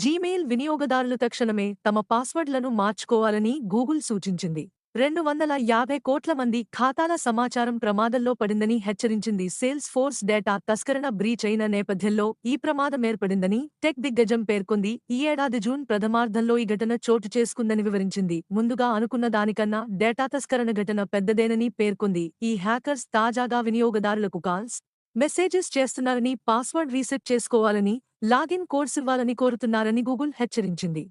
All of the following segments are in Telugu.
జీమెయిల్ వినియోగదారులు తక్షణమే తమ పాస్వర్డ్లను మార్చుకోవాలని గూగుల్ సూచించింది. రెండు వందల యాభై కోట్ల మంది ఖాతాల సమాచారం ప్రమాదంలో పడిందని హెచ్చరించింది సేల్స్ ఫోర్స్ డేటా తస్కరణ బ్రీచ్ అయిన నేపథ్యంలో ఈ ప్రమాదం ఏర్పడిందని టెక్ దిగ్గజం పేర్కొంది. ఈ ఏడాది జూన్ ప్రథమార్ధంలో ఈ ఘటన చోటు చేసుకుందని వివరించింది. ముందుగా అనుకున్న దానికన్నా డేటా తస్కరణ ఘటన పెద్దదేనని పేర్కొంది. ఈ హ్యాకర్స్ తాజాగా వినియోగదారులకు కాల్స్ మెసేజెస్ చేస్తున్నారని పాస్వర్డ్ రీసెట్ చేసుకోవాలని లాగిన్ కోడ్స్ ఇవ్వాలని కోరుతున్నారని గూగుల్ హెచ్చరించింది.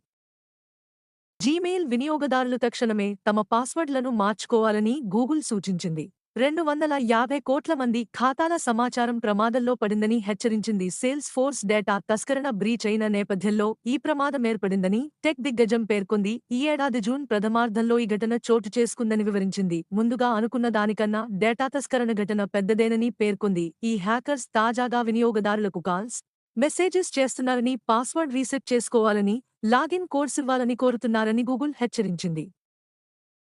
జీమెయిల్ వినియోగదారులు తక్షణమే తమ పాస్వర్డ్లను మార్చుకోవాలని గూగుల్ సూచించింది. రెండు వందల యాభై కోట్ల మంది ఖాతాల సమాచారం ప్రమాదంలో పడిందని హెచ్చరించింది సేల్స్ ఫోర్స్ డేటా తస్కరణ బ్రీచ్ అయిన నేపథ్యంలో ఈ ప్రమాదం ఏర్పడిందని టెక్ దిగ్గజం పేర్కొంది. ఈ ఏడాది జూన్ ప్రథమార్థంలో ఈ ఘటన చోటు చేసుకుందని వివరించింది. ముందుగా అనుకున్న దానికన్నా డేటా తస్కరణ ఘటన పెద్దదేనని పేర్కొంది. ఈ హ్యాకర్స్ తాజాగా వినియోగదారులకు కాల్స్ మెసేజెస్ చేస్తున్నారని పాస్వర్డ్ రీసెట్ చేసుకోవాలని లాగిన్ కోడ్స్ ఇవ్వాలని కోరుతున్నారని గూగుల్ హెచ్చరించింది.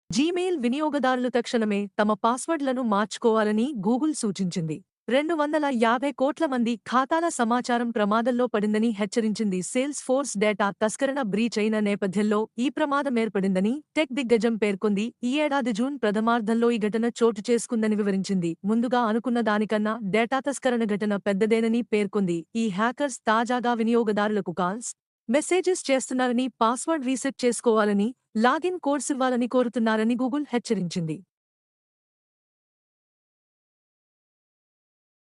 జీమెయిల్ వినియోగదారులు తక్షణమే తమ పాస్వర్డ్లను మార్చుకోవాలని గూగుల్ సూచించింది. రెండు వందల యాభై కోట్ల మంది ఖాతాల సమాచారం ప్రమాదంలో పడిందని హెచ్చరించింది సేల్స్ ఫోర్స్ డేటా తస్కరణ బ్రీచ్ అయిన నేపథ్యంలో ఈ ప్రమాదం ఏర్పడిందని టెక్ దిగ్గజం పేర్కొంది. ఈ ఏడాది జూన్ ప్రథమార్ధంలో ఈ ఘటన చోటు చేసుకుందని వివరించింది. ముందుగా అనుకున్న దానికన్నా డేటా తస్కరణ ఘటన పెద్దదేనని పేర్కొంది. ఈ హ్యాకర్స్ తాజాగా వినియోగదారులకు కాల్స్ మెసేజెస్ చేస్తున్నారని పాస్వర్డ్ రీసెట్ చేసుకోవాలని లాగిన్ కోడ్స్ ఇవ్వాలని కోరుతున్నారని గూగుల్ హెచ్చరించింది.